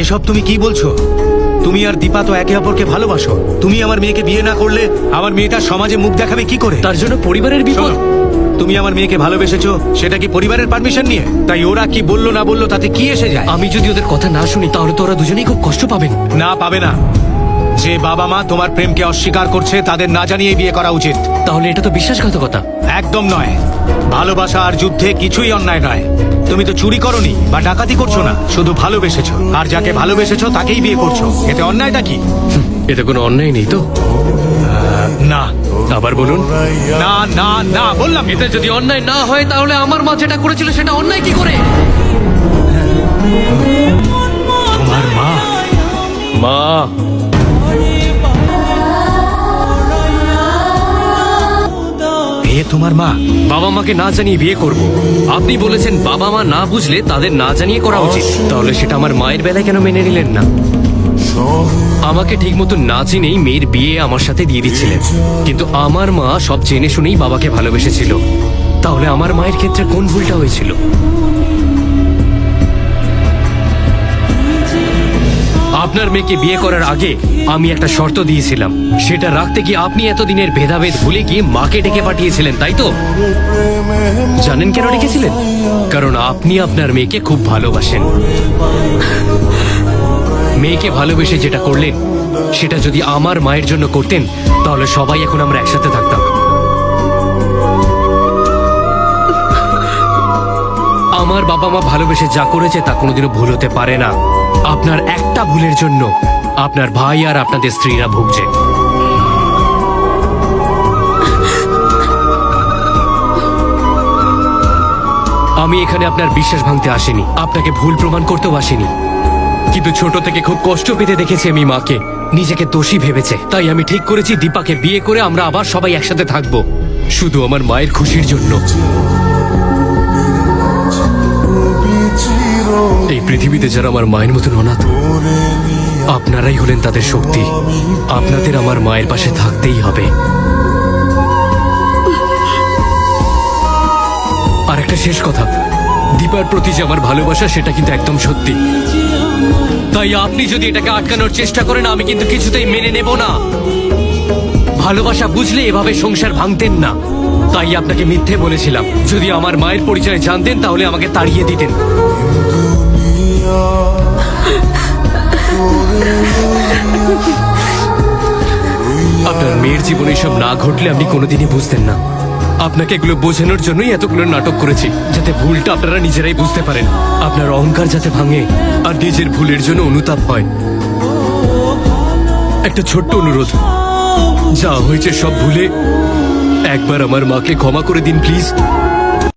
এসব তুমি কি বলছো? তুমি আর দীপা তো একে অপরকে ভালোবাসো। তুমি আমার মেয়েকে বিয়ে না করলে আমার মেয়েটা সমাজে মুখ দেখাবে কি করে? তার জন্য পরিবারের বিপদ। তুমি আমার মেয়েকে ভালোবেসেছো সেটা কি পরিবারের পারমিশন নিয়ে? তাই ওরা কি বলল না বলল তাতে কি এসে যায়? আমি যদি ওদের কথা না শুনি তাহলে তো ওরা দুজনেই খুব কষ্ট পাবেন। না পাবে না। যে বাবা মা তোমার প্রেমকে অস্বীকার করছে তাদের না জানিয়ে বিয়ে করা উচিত। তাহলে এটা তো বিশ্বাসঘাতকতা। একদম নয়। ভালোবাসা আর যুদ্ধে কিছুই অন্যায় নয়। তুমি তো চুরি করনি বা ডাকাতি করছ না শুধু ভালোবেসেছো। আর যাকে ভালোবেসেছো তাকেই বিয়ে করছ। এতে অন্যায়টা কি? এতে কোনো অন্যায় নেই তো? না। আবার বলুন। না না না বললাম। এতে যদি অন্যায় না হয় তাহলে আমার মা যেটা করেছিল সেটা অন্যায় কি করে? তোমার মা? মা। এ তোমার মা। বাবা মাকে না জানিয়ে বিয়ে করব। আপনি বলেছেন বাবা মা না বুঝলে তাদের না জানিয়ে করা উচিত। তাহলে সেটা আমার মায়ের বেলায় কেন মেনে নিলেন না? আমাকে ঠিক মতো না চিনেই মেয়ের বিয়ে আমার সাথে দিয়ে দিচ্ছিলেন। কিন্তু আমার মা সব জেনে শুনেই বাবাকে ভালোবেসেছিল। তাহলে আমার মায়ের ক্ষেত্রে কোন ভুলটা হয়েছিল? আপনার মেয়েকে বিয়ে করার আগে আমি একটা শর্ত দিয়েছিলাম। সেটা রাখতে গিয়ে আপনি এতদিনের ভেদাভেদ ভুলে গিয়ে মাকে ডেকে পাঠিয়েছিলেন, তাই তো? জানেন কেন ডেকেছিলেন? কারণ আপনি আপনার মেয়েকে খুব ভালোবাসেন। মেয়েকে ভালোবেসে যেটা করলেন, সেটা যদি আমার মায়ের জন্য করতেন, তাহলে সবাই এখন আমরা একসাথে থাকতাম। আমার বাবা মা ভালোবেসে যা করেছে তা কোনোদিনও ভুল হতে পারে না। আপনার একটা ভুলের জন্য আপনার ভাই আর আপনাদের স্ত্রীরা ভুগছে। আমি এখানে আপনার বিশ্বাস ভাঙতে আসিনি। আপনাকে ভুল প্রমাণ করতেও আসিনি। কিন্তু ছোট থেকে খুব কষ্ট পেতে দেখেছি আমি মাকে। নিজেকে দোষী ভেবেছে। তাই আমি ঠিক করেছি দীপাকে বিয়ে করে আমরা আবার সবাই একসাথে থাকব। শুধু আমার মায়ের খুশির জন্য। পৃথিবীতে যারা আমার মায়ের মতন অনাথ, আপনারাই হলেন তাদের শক্তি। আপনাদের আমার মায়ের পাশে থাকতেই হবে। আর একটা শেষ কথা। দীপার প্রতি যে আমার ভালোবাসা, সেটা কিন্তু একদম সত্যি। তাই আপনি যদি এটাকে আটকানোর চেষ্টা করেন, আমি কিন্তু কিছুতেই মেনে নেব না। ভালোবাসা বুঝলে এভাবে সংসার ভাঙতেন না। তাই আপনাকে মিথ্যে বলেছিলাম। যদি আমার মায়ের পরিচয় জানতেন, তাহলে আমাকে তাড়িয়ে দিতেন। আপনার মেয়ের জীবনে এসব না ঘটলে আপনি কোনোদিনই বুঝতেন না। আপনাকে এগুলো বোঝানোর জন্যই এতগুলো নাটক করেছি, যাতে ভুলটা আপনারা নিজেরাই বুঝতে পারেন। আপনার অহংকার যাতে ভাঙে, আর নিজের ভুলের জন্য অনুতাপ হয়। একটা ছোট্ট অনুরোধ। যা হয়েছে সব ভুলে, একবার আমার মাকে ক্ষমা করে দিন, প্লিজ।